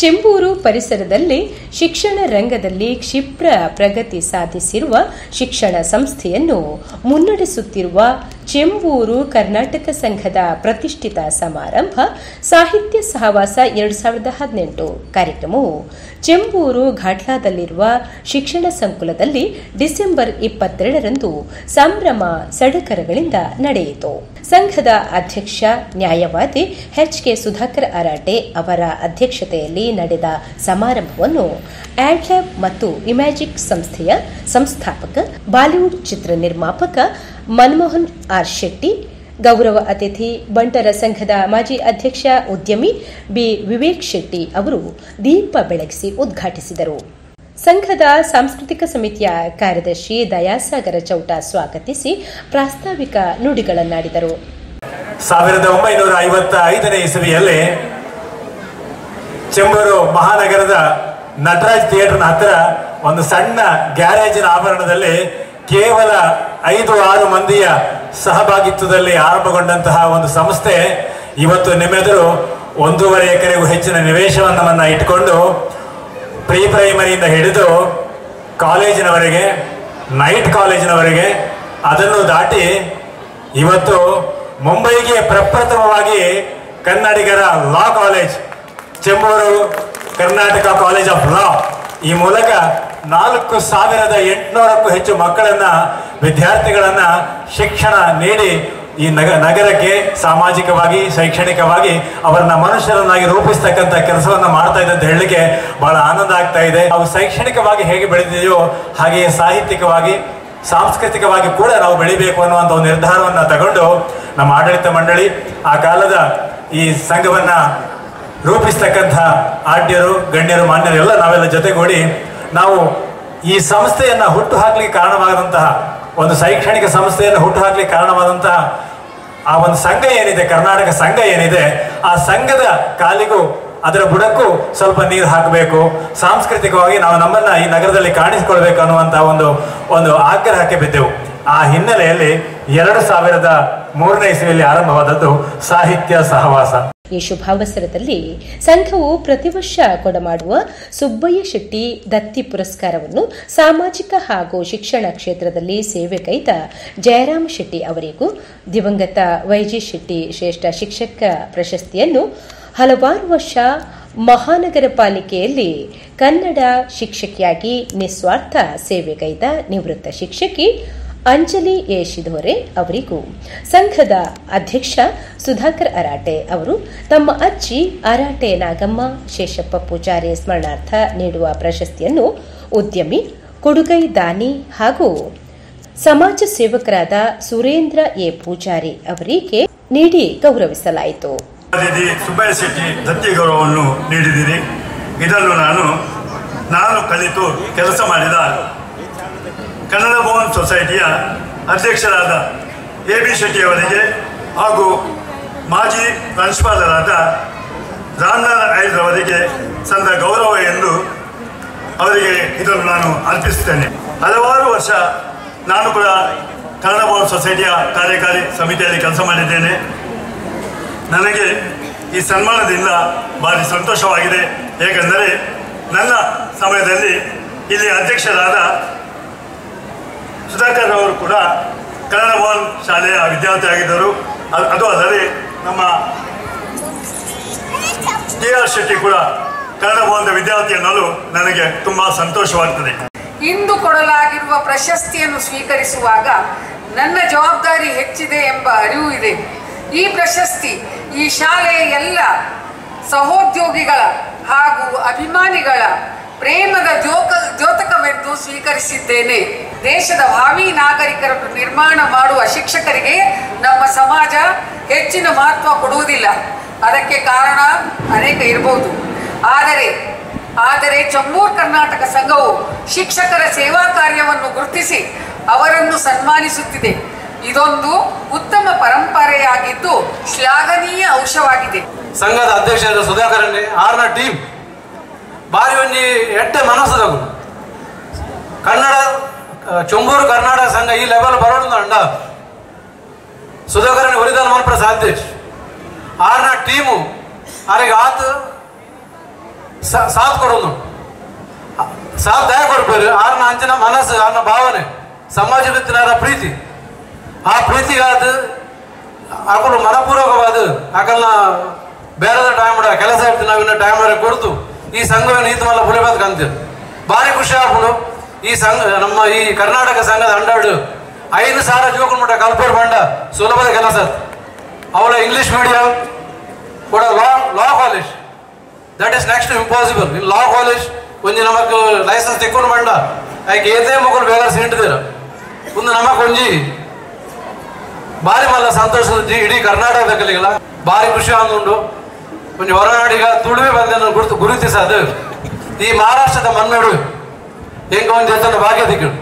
ಚೆಂಬೂರು ಪರಿಸರದಲ್ಲಿ ಶಿಕ್ಷಣ ರಂಗದಲ್ಲಿ ಕ್ಷಿಪ್ರ ಪ್ರಗತಿ ಸಾಧಿಸಿರುವ ಶಿಕ್ಷಣ ಸಂಸ್ಥೆಯನ್ನು ಮುನ್ನಡೆಸುತ್ತಿರುವ ಚೆಂಬೂರು ಕರ್ನಾಟಕ ಸಂಘದ ಪ್ರತಿಷ್ಠಿತ ಸಮಾರಂಭ ಸಾಹಿತ್ಯ ಸಹವಾಸ ಎರಡು ಸಾವಿರದ ಹದಿನೆಂಟು ಕಾರ್ಯಕ್ರಮವು ಚೆಂಬೂರು ಘಾಟ್ಲಾದಲ್ಲಿರುವ ಶಿಕ್ಷಣ ಸಂಕುಲದಲ್ಲಿ ಡಿಸೆಂಬರ್ ಇಪ್ಪತ್ತೆರಡರಂದು ಸಂಭ್ರಮ ಸಡಕರಗಳಿಂದ ನಡೆಯಿತು. ಸಂಘದ ಅಧ್ಯಕ್ಷ ನ್ಯಾಯವಾದಿ ಎಚ್ ಕೆ ಸುಧಾಕರ್ ಅರಾಟೆ ಅವರ ಅಧ್ಯಕ್ಷತೆಯಲ್ಲಿ ನಡೆದ ಸಮಾರಂಭವನ್ನು ಆಡ್ಲ್ಯಾಬ್ ಮತ್ತು ಇಮ್ಯಾಜಿಕ್ ಸಂಸ್ಥೆಯ ಸಂಸ್ಥಾಪಕ ಬಾಲಿವುಡ್ ಚಿತ್ರ ನಿರ್ಮಾಪಕ ಮನಮೋಹನ್ ಆರ್ ಶೆಟ್ಟಿ, ಗೌರವ ಅತಿಥಿ ಬಂಟರ ಸಂಘದ ಮಾಜಿ ಅಧ್ಯಕ್ಷ ಉದ್ಯಮಿ ಬಿ ವಿವೇಕ್ ಶೆಟ್ಟಿ ಅವರು ದೀಪ ಬೆಳಗಿಸಿ ಉದ್ಘಾಟಿಸಿದರು. ಸಂಘದ ಸಾಂಸ್ಕೃತಿಕ ಸಮಿತಿಯ ಕಾರ್ಯದರ್ಶಿ ದಯಾಸಾಗರ ಚೌಟ ಸ್ವಾಗತಿಸಿ ಪ್ರಾಸ್ತಾವಿಕ ನುಡಿಗಳನ್ನಾಡಿದರು. ಸಾವಿರದ ಒಂಬೈನೂರ ಐವತ್ತ ಐದನೇ ಇಸವಿಯಲ್ಲಿ ಚೆಂಬೂರು ಮಹಾನಗರದ ನಟರಾಜ್ ಥಿಯೇಟರ್ನ ಹತ್ತಿರ ಒಂದು ಸಣ್ಣ ಗ್ಯಾರೇಜಿನ ಆವರಣದಲ್ಲಿ ಕೇವಲ ಐದು, ಆರು ಮಂದಿಯ ಸಹಭಾಗಿತ್ವದಲ್ಲಿ ಆರಂಭಗೊಂಡಂತಹ ಒಂದು ಸಂಸ್ಥೆ ಇವತ್ತು ನಿಮ್ಮೆದುರು ಒಂದೂವರೆ ಎಕರೆಗೂ ಹೆಚ್ಚಿನ ನಿವೇಶನವನ್ನು ಇಟ್ಕೊಂಡು ಪ್ರೀ ಪ್ರೈಮರಿಯಿಂದ ಹಿಡಿದು ಕಾಲೇಜಿನವರೆಗೆ, ನೈಟ್ ಕಾಲೇಜಿನವರೆಗೆ ಅದನ್ನು ದಾಟಿ ಇವತ್ತು ಮುಂಬೈಗೆ ಪ್ರಪ್ರಥಮವಾಗಿ ಕನ್ನಡಿಗರ law college, Chembur Karnataka college of law ಈ ಮೂಲಕ ನಾಲ್ಕು ಸಾವಿರದ ಎಂಟುನೂರಕ್ಕೂ ಹೆಚ್ಚು ಮಕ್ಕಳನ್ನ, ವಿದ್ಯಾರ್ಥಿಗಳನ್ನ ಶಿಕ್ಷಣ ನೀಡಿ ಈ ನಗ, ನಗರಕ್ಕೆ ಸಾಮಾಜಿಕವಾಗಿ, ಶೈಕ್ಷಣಿಕವಾಗಿ ಅವರನ್ನ ಮನುಷ್ಯರನ್ನಾಗಿ ರೂಪಿಸ್ತಕ್ಕಂಥ ಕೆಲಸವನ್ನ ಮಾಡ್ತಾ ಇದೆ ಅಂತ ಹೇಳಲಿಕ್ಕೆ ಬಹಳ ಆನಂದ ಆಗ್ತಾ ಇದೆ. ನಾವು ಶೈಕ್ಷಣಿಕವಾಗಿ ಹೇಗೆ ಬೆಳೆದಿದೆಯೋ ಹಾಗೆಯೇ ಸಾಹಿತ್ಯಿಕವಾಗಿ, ಸಾಂಸ್ಕೃತಿಕವಾಗಿ ಕೂಡ ನಾವು ಬೆಳಿಬೇಕು ಅನ್ನುವಂಥ ಒಂದು ನಿರ್ಧಾರವನ್ನು ತಗೊಂಡು ನಮ್ಮ ಆಡಳಿತ ಮಂಡಳಿ ಆ ಕಾಲದ ಈ ಸಂಘವನ್ನ ರೂಪಿಸ್ತಕ್ಕಂಥ ಆಡ್ಯರು, ಗಣ್ಯರು, ಮಾನ್ಯರು ಎಲ್ಲ ನಾವೆಲ್ಲ ಜೊತೆಗೂಡಿ ನಾವು ಈ ಸಂಸ್ಥೆಯನ್ನು ಹುಟ್ಟು ಹಾಕಲಿಕ್ಕೆ ಕಾರಣವಾದಂತಹ ಒಂದು ಶೈಕ್ಷಣಿಕ ಸಂಸ್ಥೆಯನ್ನು ಹುಟ್ಟು ಹಾಕಲಿಕ್ಕೆ ಕಾರಣವಾದಂತಹ ಆ ಒಂದು ಸಂಘ ಏನಿದೆ, ಕರ್ನಾಟಕ ಸಂಘ ಏನಿದೆ, ಆ ಸಂಘದ ಕಾಲಿಗೂ ಅದರ ಬುಡಕ್ಕೂ ಸ್ವಲ್ಪ ನೀರು ಹಾಕಬೇಕು. ಸಾಂಸ್ಕೃತಿಕವಾಗಿ ನಾವು ನಮ್ಮನ್ನ ಈ ನಗರದಲ್ಲಿ ಕಾಣಿಸಿಕೊಳ್ಬೇಕು ಅನ್ನುವಂಥ ಒಂದು ಒಂದು ಆಗ್ರಹಕ್ಕೆ ಬಿದ್ದೆವು. ಆ ಹಿನ್ನೆಲೆಯಲ್ಲಿ ಎರಡು ಸಾವಿರದ ಮೂರನೇ ಇಸವಿಯಲ್ಲಿ ಆರಂಭವಾದದ್ದು ಸಾಹಿತ್ಯ ಸಹವಾಸ. ಈ ಶುಭಾವಸರದಲ್ಲಿ ಸಂಘವು ಪ್ರತಿ ವರ್ಷ ಕೊಡಮಾಡುವ ಸುಬ್ಬಯ್ಯ ಶೆಟ್ಟಿ ದತ್ತಿ ಪುರಸ್ಕಾರವನ್ನು ಸಾಮಾಜಿಕ ಹಾಗೂ ಶಿಕ್ಷಣ ಕ್ಷೇತ್ರದಲ್ಲಿ ಸೇವೆ ಸೇವೆಗೈದ ಜಯರಾಮ ಶೆಟ್ಟಿ ಅವರಿಗೂ, ದಿವಂಗತ ವೈಜಿ ಶೆಟ್ಟಿ ಶ್ರೇಷ್ಠ ಶಿಕ್ಷಕ ಪ್ರಶಸ್ತಿಯನ್ನು ಹಲವಾರು ವರ್ಷ ಮಹಾನಗರ ಪಾಲಿಕೆಯಲ್ಲಿ ಕನ್ನಡ ಶಿಕ್ಷಕಿಯಾಗಿ ನಿಸ್ವಾರ್ಥ ಸೇವೆಗೈದ ನಿವೃತ್ತ ಶಿಕ್ಷಕಿ ಅಂಜಲಿ ಎ. ಶಿಧೋರೆ ಅವರಿಗೂ. ಸಂಘದ ಅಧ್ಯಕ್ಷ ಸುಧಾಕರ್ ಅರಾಟೆ ಅವರು, ತಮ್ಮ ಅಜ್ಜಿ ಅರಾಟೆ ನಾಗಮ್ಮ, ಶೇಷಪ್ಪ ಪೂಜಾರಿ ಸ್ಮರಣಾರ್ಥ ನೀಡುವ ಪ್ರಶಸ್ತಿಯನ್ನು ಉದ್ಯಮಿ ಕೊಡುಗೈ ದಾನಿ ಹಾಗೂ ಸಮಾಜ ಸೇವಕರಾದ ಸುರೇಂದ್ರ ಎ. ಪೂಜಾರಿ ಅವರಿಗೆ ನೀಡಿ ಗೌರವಿಸಲಾಯಿತು. ಗೌರವವನ್ನು ನೀಡಿದ್ದೀರಿ ಇದನ್ನು ನಾನು ನಾನು ಕಲಿತು ಕೆಲಸ ಮಾಡಿದ ಕನ್ನಡ ಭವನ್ ಸೊಸೈಟಿಯ ಅಧ್ಯಕ್ಷರಾದ ಎ ಬಿ ಶೆಟ್ಟಿಯವರಿಗೆ ಹಾಗೂ ಮಾಜಿ ಪ್ರಾಂಶುಪಾಲರಾದ ರಾಮನಾಥ್ ಅವರಿಗೆ ಸಂದ ಗೌರವ ಎಂದು ಅವರಿಗೆ ಇದನ್ನು ನಾನು ಅರ್ಪಿಸುತ್ತೇನೆ. ಹಲವಾರು ವರ್ಷ ನಾನು ಕೂಡ ಕನ್ನಡ ಭವನ್ ಸೊಸೈಟಿಯ ಕಾರ್ಯಕಾರಿ ಸಮಿತಿಯಲ್ಲಿ ಕೆಲಸ ಮಾಡಿದ್ದೇನೆ. ನನಗೆ ಈ ಸನ್ಮಾನದಿಂದ ಭಾರಿ ಸಂತೋಷವಾಗಿದೆ. ಏಕೆಂದರೆ ನನ್ನ ಸಮಯದಲ್ಲಿ ಇಲ್ಲಿ ಅಧ್ಯಕ್ಷರಾದ ಸುಧಾಕರ್ ಅವರು ಕೂಡ ಕನ್ನಡ ಭವನ್ ಶಾಲೆಯ ವಿದ್ಯಾರ್ಥಿ ಆಗಿದ್ದರು. ಅದು ಅಲ್ಲದೆ ನಮ್ಮ ಕೆ ಆರ್ ಶೆಟ್ಟಿ ಕೂಡ ಕನ್ನಡ ಭವನದ ವಿದ್ಯಾರ್ಥಿ ಅನ್ನಲು ನನಗೆ ತುಂಬ ಸಂತೋಷವಾಗ್ತದೆ. ಇಂದು ಕೊಡಲಾಗಿರುವ ಪ್ರಶಸ್ತಿಯನ್ನು ಸ್ವೀಕರಿಸುವಾಗ ನನ್ನ ಜವಾಬ್ದಾರಿ ಹೆಚ್ಚಿದೆ ಎಂಬ ಅರಿವು ಇದೆ. ಈ ಪ್ರಶಸ್ತಿ ಈ ಶಾಲೆಯ ಎಲ್ಲ ಸಹೋದ್ಯೋಗಿಗಳ ಹಾಗೂ ಅಭಿಮಾನಿಗಳ ಪ್ರೇಮದ ಜೋಕ ಜ್ಯೋತಕವೆಂದು ಸ್ವೀಕರಿಸಿದ್ದೇನೆ. ದೇಶದ ಭಾವಿ ನಾಗರಿಕರನ್ನು ನಿರ್ಮಾಣ ಮಾಡುವ ಶಿಕ್ಷಕರಿಗೆ ನಮ್ಮ ಸಮಾಜ ಹೆಚ್ಚಿನ ಮಹತ್ವ ಕೊಡುವುದಿಲ್ಲ. ಅದಕ್ಕೆ ಕಾರಣ ಅನೇಕ ಇರಬಹುದು. ಆದರೆ ಆದರೆ ಚಮ್ಮೂರ್ ಕರ್ನಾಟಕ ಸಂಘವು ಶಿಕ್ಷಕರ ಸೇವಾ ಕಾರ್ಯವನ್ನು ಗುರುತಿಸಿ ಅವರನ್ನು ಸನ್ಮಾನಿಸುತ್ತಿದೆ. ಇದೊಂದು ಉತ್ತಮ ಪರಂಪರೆಯಾಗಿದ್ದು ಶ್ಲಾಘನೀಯ ಅಂಶವಾಗಿದೆ. ಸಂಘದ ಅಧ್ಯಕ್ಷರಾದ ಸುಧಾಕರ್ ಟೀಮ್ ಬಾರಿ ಒಂಜಿ ಎಟ್ಟೆ ಮನಸ್ಸು ಕನ್ನಡ ಚೊಂಬೂರು ಕರ್ನಾಟಕ ಸಂಘ ಈ ಲೆವೆಲ್ ಬರೋಣ ಅಂಡ ಸುಧಾಕರನ್ ಒರಿದಾನ ಮನ್ಪಡ ಸಾಧ್ಯ ಆರ್ನ ಟೀಮು ಆರಿಗೆ ಆತ ಸಾಥ್ ಕೊಡೋದು ಸಾಥ್ ದಯ ಕೊಡ್ಬೇಕು ಆರ್ನ ಅಂಚಿನ ಮನಸ್ಸು, ಆರ್ನ ಭಾವನೆ, ಸಮಾಜ ಬಿತ್ತಿನಾರ ಪ್ರೀತಿ. ಆ ಪ್ರೀತಿಗಾದ ಆಕಳು ಮನಪೂರ್ವಕವಾದ ಆಕಲ್ನ ಬೇರೆದ ಟೈಮ್ ಕೆಲಸ ಇರ್ತೀನಿ ನಾವಿನ್ನ ಟೈಮ್ ಕೊಡ್ತು. ಈ ಸಂಘದ ನೀತಿಮಲ್ಲ ಮಲ್ಲ ಬುಳಿಬಾದ್ ಕಂತೀವಿ ಭಾರಿ ಖುಷಿ ಆಗ್ಬಿಡು. ಈ ಸಂಘ, ನಮ್ಮ ಈ ಕರ್ನಾಟಕ ಸಂಘದ ಅಂಡಾಡು ಐದು ಸಾವಿರ ಮಟ್ಟ ಕಲ್ಪೇರ್ ಬಂಡ, ಸುಲಭದ ಕೆಲಸ. ಅವಳ ಇಂಗ್ಲಿಷ್ ಮೀಡಿಯಂ ಕೂಡ law law college that is next impossible in law college ಒಂಜಿ ನಮಕ್ ಲೈಸೆನ್ಸ್ ತೆಕ್ಕೊಂಡು ಬಂಡ. ಆಯ್ಕೆ ಏದೇ ಮಕ್ಕಳು ಬೇಗ ಸಿಂಟಿದ್ದೀರ ಒಂದು ನಮಕ್ ಒಂಜಿ ಭಾರಿ ಮಲ್ಲ ಸಂತೋಷದ ಇಡೀ ಕರ್ನಾಟಕದ ಕಲಿಗಲ್ಲ ಭಾರಿ ಖುಷಿ ಅಂದುಂಡು ಕೊಂಚ ಹೊರನಾಡಿಗ ತುಳುವೆ ಬಂದ ಗುರುತು ಗುರುತಿಸದು ಈ ಮಹಾರಾಷ್ಟ್ರದ ಮನ್ನಡು ಹೆಂಗ ಒಂದು ಜೊತೆ ಭಾಗ್ಯ ದಿಕ್ಕಳು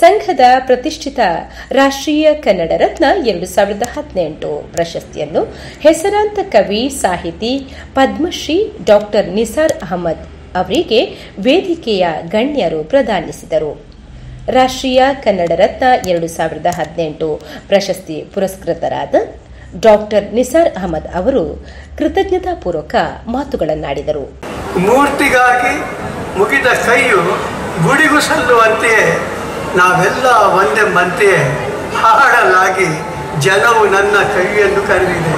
ಸಂಘದ ಪ್ರತಿಷ್ಠಿತ ರಾಷ್ಟ್ರೀಯ ಕನ್ನಡ ರತ್ನ ಎರಡು ಸಾವಿರದ ಹದಿನೆಂಟು ಪ್ರಶಸ್ತಿಯನ್ನು ಹೆಸರಾಂತ ಕವಿ, ಸಾಹಿತಿ, ಪದ್ಮಶ್ರೀ ಡಾಕ್ಟರ್ ನಿಸಾರ್ ಅಹಮದ್ ಅವರಿಗೆ ವೇದಿಕೆಯ ಗಣ್ಯರು ಪ್ರದಾನಿಸಿದರು. ರಾಷ್ಟ್ರೀಯ ಕನ್ನಡ ರತ್ನ ಎರಡು ಸಾವಿರದ ಹದಿನೆಂಟು ಪ್ರಶಸ್ತಿ ಪುರಸ್ಕೃತರಾದ ಡಾಕ್ಟರ್ ನಿಸಾರ್ ಅಹಮದ್ ಅವರು ಕೃತಜ್ಞತಾಪೂರ್ವಕ ಮಾತುಗಳನ್ನಾಡಿದರು. ಮೂರ್ತಿಗಾಗಿ ಮುಗಿದ ಕೈಯು ಗುಡಿಗೂ ಸಲ್ಲುವಂತೆಯೇ ನಾವೆಲ್ಲ ಒಂದೆಂಬಂತೆಯೇ ಹಾಡಲಾಗಿ ಜನವು ನನ್ನ ಕೈಯನ್ನು ಕರೆದಿದೆ.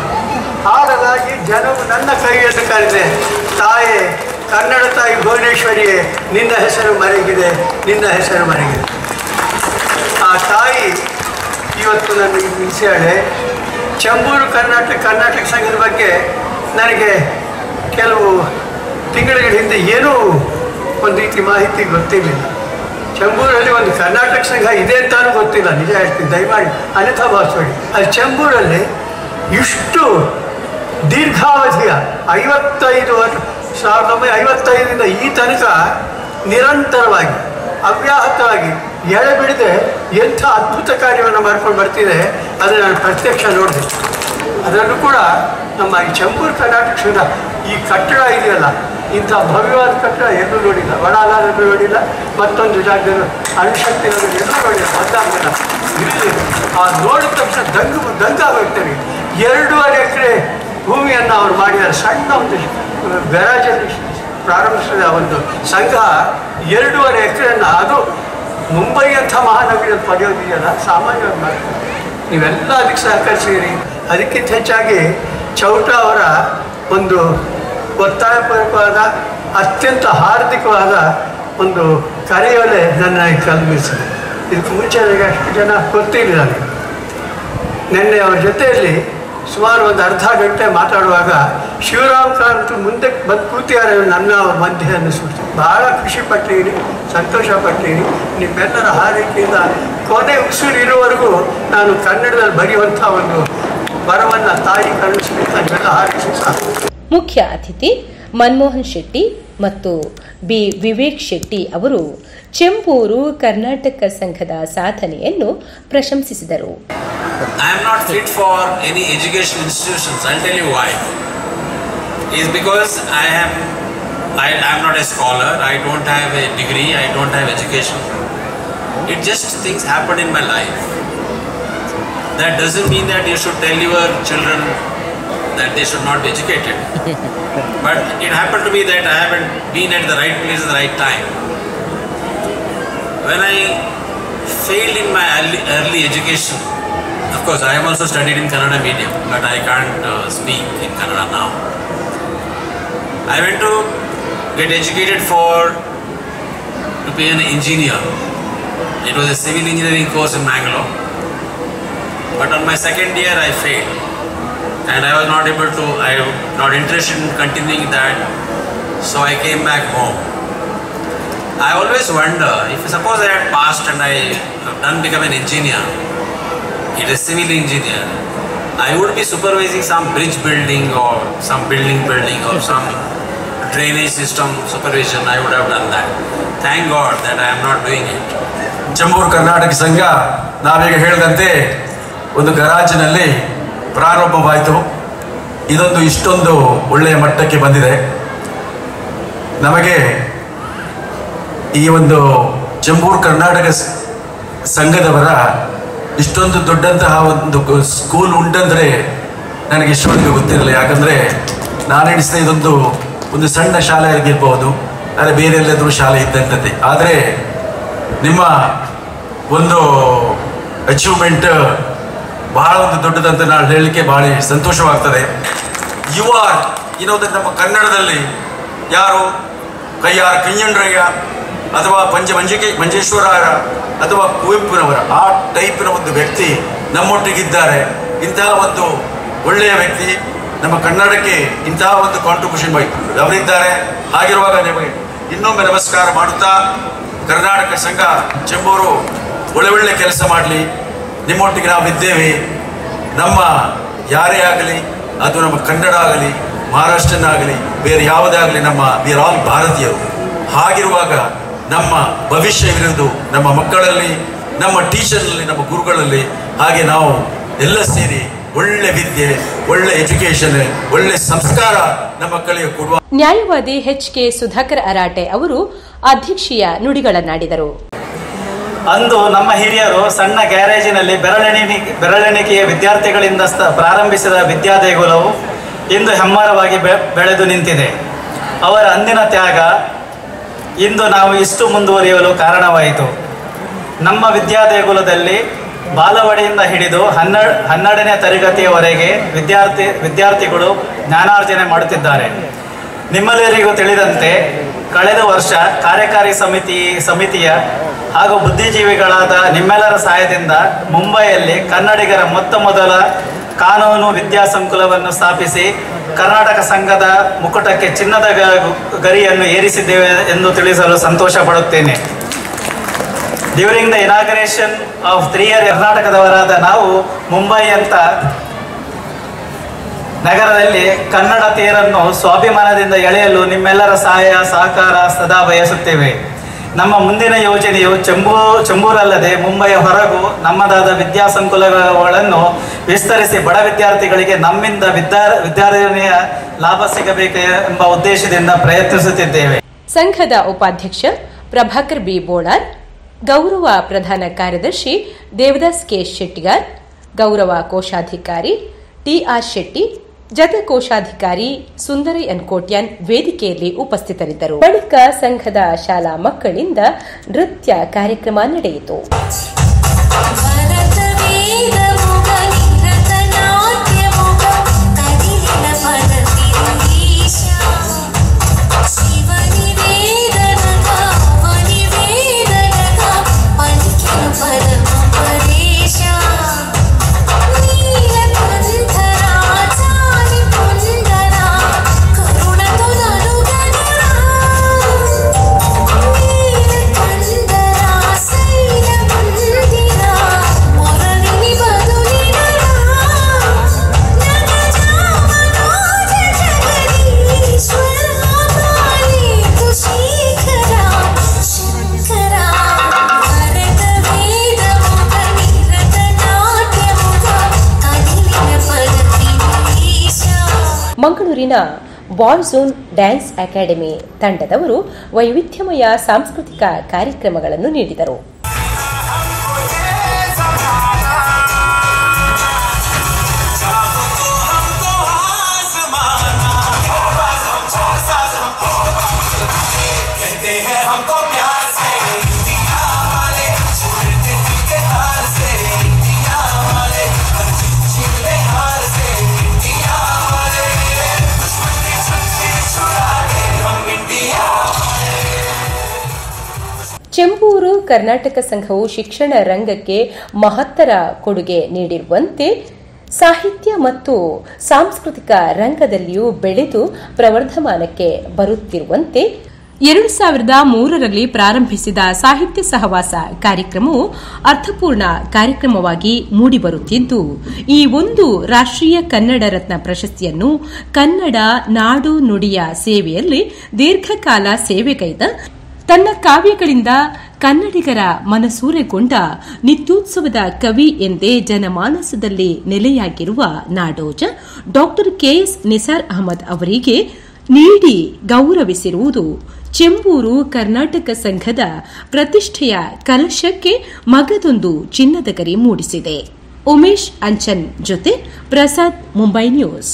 ಹಾಡಲಾಗಿ ಜನವು ನನ್ನ ಕೈಯನ್ನು ಕರೆದಿದೆ. ತಾಯೇ, ಕನ್ನಡ ತಾಯಿ ಭುವನೇಶ್ವರಿಯೇ, ನಿನ್ನ ಹೆಸರು ಮರೆಗಿದೆ, ನಿನ್ನ ಹೆಸರು ಮರೆಗಿದೆ. ಆ ತಾಯಿ ಇವತ್ತು ನನಗೆ ನಿಲ್ಲಿಸ್ಯಾಳೆ ಚಂಬೂರು, ಕರ್ನಾಟಕ ಕರ್ನಾಟಕ ಸಂಘದ ಬಗ್ಗೆ ನನಗೆ ಕೆಲವು ತಿಂಗಳುಗಳ ಹಿಂದೆ ಏನೂ ಒಂದು ರೀತಿ ಮಾಹಿತಿ ಗೊತ್ತಿರಲಿಲ್ಲ. ಚಂಬೂರಲ್ಲಿ ಒಂದು ಕರ್ನಾಟಕ ಸಂಘ ಇದೆ ಅಂತಾನು ಗೊತ್ತಿಲ್ಲ, ನಿಜ ಹೇಳ್ತೀನಿ, ದಯಮಾಡಿ ಅನ್ಯಥಾ ಭಾವಿಸಬೇಡಿ ಅಲ್ಲಿ ಚಂಬೂರಲ್ಲಿ ಇಷ್ಟು ದೀರ್ಘಾವಧಿಯ ಐವತ್ತೈದು ವರ್ಷ, ಸಾವಿರದ ಒಂಬೈನೂರ ಐವತ್ತೈದರಿಂದ ಈ ತನಕ ನಿರಂತರವಾಗಿ ಅವ್ಯಾಹತವಾಗಿ ಎಳೆಬಿಡದೆ ಎಂಥ ಅದ್ಭುತ ಕಾರ್ಯವನ್ನು ಮಾಡ್ಕೊಂಡು ಬರ್ತಿದೆ, ಅದನ್ನು ನಾನು ಪ್ರತ್ಯಕ್ಷ ನೋಡಿದೆ. ಅದರಲ್ಲೂ ಕೂಡ ನಮ್ಮ ಈ ಚಂಬೂರು ಕರ್ನಾಟಕ ಸಂಘ ಈ ಕಟ್ಟಡ ಇದೆಯಲ್ಲ, ಇಂಥ ಭವ್ಯವಾದ ಕಟ್ಟಡ ಎಲ್ಲೂ ನೋಡಿಲ್ಲ. ವಡಾಲಾರಲ್ಲೂ ನೋಡಿಲ್ಲ, ಮತ್ತೊಂದು ಜಾಗದಲ್ಲಿ ಅಣುಶಕ್ತಿ ಎಲ್ಲೂ ನೋಡಿಲ್ಲ ಬಂದಾಗಲ್ಲ ಇಲ್ಲಿ ಆ ನೋಡಿದ ತಕ್ಷಣ ದಂಗು ದಂಗಾಗೋಗ್ತೇನೆ ಎರಡೂವರೆ ಎಕರೆ ಭೂಮಿಯನ್ನು ಅವ್ರು ಮಾಡಿದ್ದಾರೆ. ಸಣ್ಣ ಒಂದು ಗ್ಯಾರಾಜಲ್ಲಿ ಪ್ರಾರಂಭಿಸಿದ ಒಂದು ಸಂಘ ಎರಡೂವರೆ ಎಕರೆಯನ್ನು. ಅದು ಮುಂಬೈ ಅಂತ ಮಹಾನಗರಿಯಲ್ಲಿ ಪಡೆಯೋದಿದೆಯಲ್ಲ, ಸಾಮಾನ್ಯವಾಗಿ ಮಾಡ್ತಾರೆ ನೀವೆಲ್ಲ ಅದಕ್ಕೆ ಸಹಕರಿಸಿರಿ ಅದಕ್ಕಿಂತ ಹೆಚ್ಚಾಗಿ ಚೌಟ ಅವರ ಒಂದು ಒತ್ತಾಯಪೂರ್ವಕವಾದ, ಅತ್ಯಂತ ಹಾರ್ದಿಕವಾದ ಒಂದು ಕರೆಯೋಲೆ ನನ್ನ ಕಲ್ಪಿಸಿದೆ ಇದಕ್ಕೆ ಮುಂಚೆ ಅಷ್ಟು ಜನ ಗೊತ್ತಿಲ್ಲ ನನಗೆ. ನಿನ್ನೆ ಅವರ ಜೊತೆಯಲ್ಲಿ ಸುಮಾರು ಒಂದು ಅರ್ಧ ಗಂಟೆ ಮಾತಾಡುವಾಗ ಶಿವರಾಮ್ ಕಾಂತ್ ಮುಂದೆ ಬಂದು ಕೂತಿದ್ದಾರೆ ನನ್ನ ಅವ್ರ ಮಧ್ಯೆ ಅನ್ನಿಸ್ಬಿಡ್ತು ಬಹಳ ಖುಷಿ ಪಟ್ಟಿರಿ ಸಂತೋಷ ಪಟ್ಟಿರಿ ನಿಮ್ಮೆಲ್ಲರ ಹಾರೈಕೆಯಿಂದ ಕೊನೆ ಉಸಿರು ಇರುವವರೆಗೂ ನಾನು ಕನ್ನಡದಲ್ಲಿ ಬರೆಯುವಂಥ ಒಂದು ಬರವನ್ನು ತಾಯಿ ಕಳಿಸ್ಬಿಟ್ಟು ಹಾರೈಸಿ ಮುಖ್ಯ ಅತಿಥಿ ಮನಮೋಹನ್ ಶೆಟ್ಟಿ ಮತ್ತು ಬಿ ವಿವೇಕ್ ಶೆಟ್ಟಿ ಅವರು ಚೆಂಬೂರು ಕರ್ನಾಟಕ ಸಂಘದ ಸಾಧನೆಯನ್ನು ಪ್ರಶಂಸಿಸಿದರು I am not fit for any education institutions. I'll tell you why. Is because I am I am not a scholar. I don't have a degree. I don't have education. It just things happen in my life. That doesn't mean that you should tell your children that they should not be educated. but it happened to be that I haven't been at the right place at the right time. When I failed in my early, early education, of course, I have also studied in Kannada medium, but I can't uh, speak in Kannada now. I went to get educated for to be an engineer. It was a civil engineering course in Bangalore. But on my second year, I failed, and I was not able to. I was not interested in continuing that, so I came back home. I always wonder if suppose I had passed and I have done become an engineer, it is civil engineer, I would be supervising some bridge building or some building building or some drainage system supervision. I would have done that. Thank God that I am not doing it. Chembur Karnataka ಸಂಘ ನಾವೀಗ ಹೇಳಿದಂತೆ ಒಂದು ಗರಾಜಿನಲ್ಲಿ ಪ್ರಾರಂಭವಾಯಿತು ಇದೊಂದು ಇಷ್ಟೊಂದು ಒಳ್ಳೆಯ ಮಟ್ಟಕ್ಕೆ ಬಂದಿದೆ ನಮಗೆ ಈ ಒಂದು ಜಂಬೂರ್ ಕರ್ನಾಟಕ ಸಂಘದವರ ಇಷ್ಟೊಂದು ದೊಡ್ಡಂತಹ ಒಂದು ಸ್ಕೂಲ್ ಉಂಟಂದರೆ ನನಗೆ ಇಷ್ಟೊಂದು ಗೊತ್ತಿರಲಿಲ್ಲ ಯಾಕಂದರೆ ನಾನು ಎಣಿಸಿದ ಇದೊಂದು ಒಂದು ಸಣ್ಣ ಶಾಲೆ ಆಗಿರ್ಬೋದು ಆದರೆ ಬೇರೆ ಎಲ್ಲಾದರೂ ಶಾಲೆ ಇದ್ದಂಥದ್ದೇ. ಆದರೆ ನಿಮ್ಮ ಒಂದು ಅಚೀವ್ಮೆಂಟ್ ಬಹಳ ಒಂದು ದೊಡ್ಡದಂತ ನಾನು ಹೇಳಲಿಕ್ಕೆ ಬಹಳ ಸಂತೋಷವಾಗ್ತದೆ. ಯು ಆರ್ ಇನ್ನೊಂದು ನಮ್ಮ ಕನ್ನಡದಲ್ಲಿ ಯಾರು? ಕೈಯಾರ ಕಯ್ಯಂಡ್ರಯ್ಯ ಅಥವಾ ಪಂಚ ಮಂಜಿಕೆ ಮಂಜೇಶ್ವರರ ಅಥವಾ ಕುವೆಂಪುನವರ ಆ ಟೈಪಿನ ಒಂದು ವ್ಯಕ್ತಿ ನಮ್ಮೊಟ್ಟಿಗಿದ್ದಾರೆ. ಇಂತಹ ಒಂದು ಒಳ್ಳೆಯ ವ್ಯಕ್ತಿ ನಮ್ಮ ಕನ್ನಡಕ್ಕೆ ಇಂತಹ ಒಂದು ಕಾಂಟ್ರಿಬ್ಯೂಷನ್ ಅವರಿದ್ದಾರೆ. ಹಾಗಿರುವಾಗ ನಿಮಗೆ ಇನ್ನೊಮ್ಮೆ ನಮಸ್ಕಾರ ಮಾಡುತ್ತಾ, ಕರ್ನಾಟಕ ಸಂಘ ಚೆಂಬೂರು ಒಳ್ಳೆ ಒಳ್ಳೆ ಕೆಲಸ ಮಾಡಲಿ. ನಿಮ್ಮೊಟ್ಟಿಗೆ ನಾವಿದ್ದೇವೆ. ನಮ್ಮ ಯಾರೇ ಆಗಲಿ, ಅದು ನಮ್ಮ ಕನ್ನಡ ಆಗಲಿ ಮಹಾರಾಷ್ಟ್ರನಾಗಲಿ ಬೇರೆ ಯಾವುದೇ ಆಗಲಿ ನಮ್ಮ ಆಲ್ ಭಾರತೀಯರು. ಹಾಗಿರುವಾಗ ನಮ್ಮ ಭವಿಷ್ಯವಿರುವುದು ನಮ್ಮ ಮಕ್ಕಳಲ್ಲಿ ನಮ್ಮ ಟೀಚರ್ನಲ್ಲಿ ನಮ್ಮ ಗುರುಗಳಲ್ಲಿ ಹಾಗೆ ನಾವು ಎಲ್ಲ ಸೇರಿ ಒಳ್ಳೆ ವಿದ್ಯೆ ಒಳ್ಳೆ ಎಜುಕೇಶನ್ ಒಳ್ಳೆ ಸಂಸ್ಕಾರ ನಮ್ಮ ಮಕ್ಕಳಿಗೆ ಕೊಡುವ ನ್ಯಾಯವಾದಿ ಎಚ್ ಕೆ ಸುಧಾಕರ್ ಅರಾಟೆ ಅವರು ಅಧ್ಯಕ್ಷೀಯ ನುಡಿಗಳನ್ನಾಡಿದರು. ಅಂದು ನಮ್ಮ ಹಿರಿಯರು ಸಣ್ಣ ಗ್ಯಾರೇಜಿನಲ್ಲಿ ಬೆರಳೆಣಿ ಬೆರಳೆಣಿಕೆಯ ವಿದ್ಯಾರ್ಥಿಗಳಿಂದ ಸ್ಥ- ಪ್ರಾರಂಭಿಸಿದ ವಿದ್ಯಾದೇಗುಲವು ಇಂದು ಹೆಮ್ಮರವಾಗಿ ಬೆ- ಬೆಳೆದು ನಿಂತಿದೆ. ಅವರ ಅಂದಿನ ತ್ಯಾಗ ಇಂದು ನಾವು ಇಷ್ಟು ಮುಂದುವರಿಯಲು ಕಾರಣವಾಯಿತು. ನಮ್ಮ ವಿದ್ಯಾದೇಗುಲದಲ್ಲಿ ಬಾಲವಾಡಿಯಿಂದ ಹಿಡಿದು ಹನ್ನೆರಡು, ಹನ್ನೆರಡನೇ ತರಗತಿಯವರೆಗೆ ವಿದ್ಯಾರ್ಥಿ, ವಿದ್ಯಾರ್ಥಿಗಳು ಜ್ಞಾನಾರ್ಜನೆ ಮಾಡುತ್ತಿದ್ದಾರೆ. ನಿಮ್ಮೆಲ್ಲರಿಗೂ ತಿಳಿದಂತೆ ಕಳೆದ ವರ್ಷ ಕಾರ್ಯಕಾರಿ ಸಮಿತಿ, ಸಮಿತಿಯ ಹಾಗೂ ಬುದ್ಧಿಜೀವಿಗಳಾದ ನಿಮ್ಮೆಲ್ಲರ ಸಹಾಯದಿಂದ ಮುಂಬೈಯಲ್ಲಿ ಕನ್ನಡಿಗರ ಮೊತ್ತ ಮೊದಲ ಕಾನೂನು ವಿದ್ಯಾಸಂಕುಲವನ್ನು ಸ್ಥಾಪಿಸಿ ಕರ್ನಾಟಕ ಸಂಘದ ಮುಕುಟಕ್ಕೆ ಚಿನ್ನದ ಗರಿಯನ್ನು ಏರಿಸಿದ್ದೇವೆ ಎಂದು ತಿಳಿಸಲು ಸಂತೋಷ ಪಡುತ್ತೇನೆ during the inauguration of three year ಕರ್ನಾಟಕದವರಾದ ನಾವು ಮುಂಬೈ ಅಂತ ನಗರದಲ್ಲಿ ಕನ್ನಡ ತೇರನ್ನು ಸ್ವಾಭಿಮಾನದಿಂದ ಎಳೆಯಲು ನಿಮ್ಮೆಲ್ಲರ ಸಹಾಯ, ಸಹಕಾರ ಸದಾ ಬಯಸುತ್ತೇವೆ. ನಮ್ಮ ಮುಂದಿನ ಯೋಜನೆಯು ಚೆಂಬೂ ಚೆಂಬೂರಲ್ಲದೆ ಮುಂಬೈಯ ಹೊರಗೂ ನಮ್ಮದಾದ ವಿದ್ಯಾಸಂಕುಲಗಳನ್ನು ವಿಸ್ತರಿಸಿ ಬಡ ವಿದ್ಯಾರ್ಥಿಗಳಿಗೆ ನಮ್ಮಿಂದ ವಿದ್ಯಾ ವಿದ್ಯಾರ್ಥಿನಿಯ ಲಾಭ ಸಿಗಬೇಕು ಎಂಬ ಉದ್ದೇಶದಿಂದ ಪ್ರಯತ್ನಿಸುತ್ತಿದ್ದೇವೆ. ಸಂಘದ ಉಪಾಧ್ಯಕ್ಷ ಪ್ರಭಾಕರ್ ಬಿ. ಬೋಳಾರ್, ಗೌರವ ಪ್ರಧಾನ ಕಾರ್ಯದರ್ಶಿ ದೇವದಾಸ್ ಕೆ. ಶೆಟ್ಟಿಗಾರ್, ಗೌರವ ಕೋಶಾಧಿಕಾರಿ ಟಿಆರ್ ಶೆಟ್ಟಿ ಜತೆ ಕೋಶಾಧಿಕಾರಿ ಸುಂದರಿ ಎನ್ ಕೋಟ್ಯಾನ್ ವೇದಿಕೆಯಲ್ಲಿ ಉಪಸ್ಥಿತರಿದ್ದರು. ಬಳಿಕ ಸಂಘದ ಶಾಲಾ ಮಕ್ಕಳಿಂದ ನೃತ್ಯ ಕಾರ್ಯಕ್ರಮ ನಡೆಯಿತು. ಮಂಗಳೂರಿನ ಬಾಯ್ ಝೋನ್ ಡ್ಯಾನ್ಸ್ ಅಕಾಡೆಮಿ ತಂಡದವರು ವೈವಿಧ್ಯಮಯ ಸಾಂಸ್ಕೃತಿಕ ಕಾರ್ಯಕ್ರಮಗಳನ್ನು ನೀಡಿದರು. ಕರ್ನಾಟಕ ಸಂಘವು ಶಿಕ್ಷಣ ರಂಗಕ್ಕೆ ಮಹತ್ತರ ಕೊಡುಗೆ ನೀಡಿರುವಂತೆ ಸಾಹಿತ್ಯ ಮತ್ತು ಸಾಂಸ್ಕೃತಿಕ ರಂಗದಲ್ಲಿಯೂ ಬೆಳೆದು ಪ್ರವರ್ಧಮಾನಕ್ಕೆ ಬರುತ್ತಿರುವಂತೆ ಎರಡು ಸಾವಿರದ ಮೂರರಲ್ಲಿ ಪ್ರಾರಂಭಿಸಿದ ಸಾಹಿತ್ಯ ಸಹವಾಸ ಕಾರ್ಯಕ್ರಮವು ಅರ್ಥಪೂರ್ಣ ಕಾರ್ಯಕ್ರಮವಾಗಿ ಮೂಡಿಬರುತ್ತಿದ್ದು, ಈ ಒಂದು ರಾಷ್ಟ್ರೀಯ ಕನ್ನಡ ರತ್ನ ಪ್ರಶಸ್ತಿಯನ್ನು ಕನ್ನಡ ನಾಡು ನುಡಿಯ ಸೇವೆಯಲ್ಲಿ ದೀರ್ಘಕಾಲ ಸೇವೆಗೈದ ತನ್ನ ಕಾವ್ಯಗಳಿಂದ ಕನ್ನಡಿಗರ ಮನಸೂರೆಗೊಂಡ ನಿತ್ಯೋತ್ಸವದ ಕವಿ ಎಂದೇ ಜನಮಾನಸದಲ್ಲಿ ನೆಲೆಯಾಗಿರುವ ನಾಡೋಜ doctor K S Nisar Ahmad ಅವರಿಗೆ ನೀಡಿ ಗೌರವಿಸಿರುವುದು ಚೆಂಬೂರು ಕರ್ನಾಟಕ ಸಂಘದ ಪ್ರತಿಷ್ಠೆಯ ಕಲಶಕ್ಕೆ ಮಗದೊಂದು ಚಿನ್ನದ ಗರಿ ಮೂಡಿಸಿದೆ. ಉಮೇಶ್ ಅಂಚನ್ ಜೊತೆ ಪ್ರಸಾದ್, ಮುಂಬೈ ನ್ಯೂಸ್.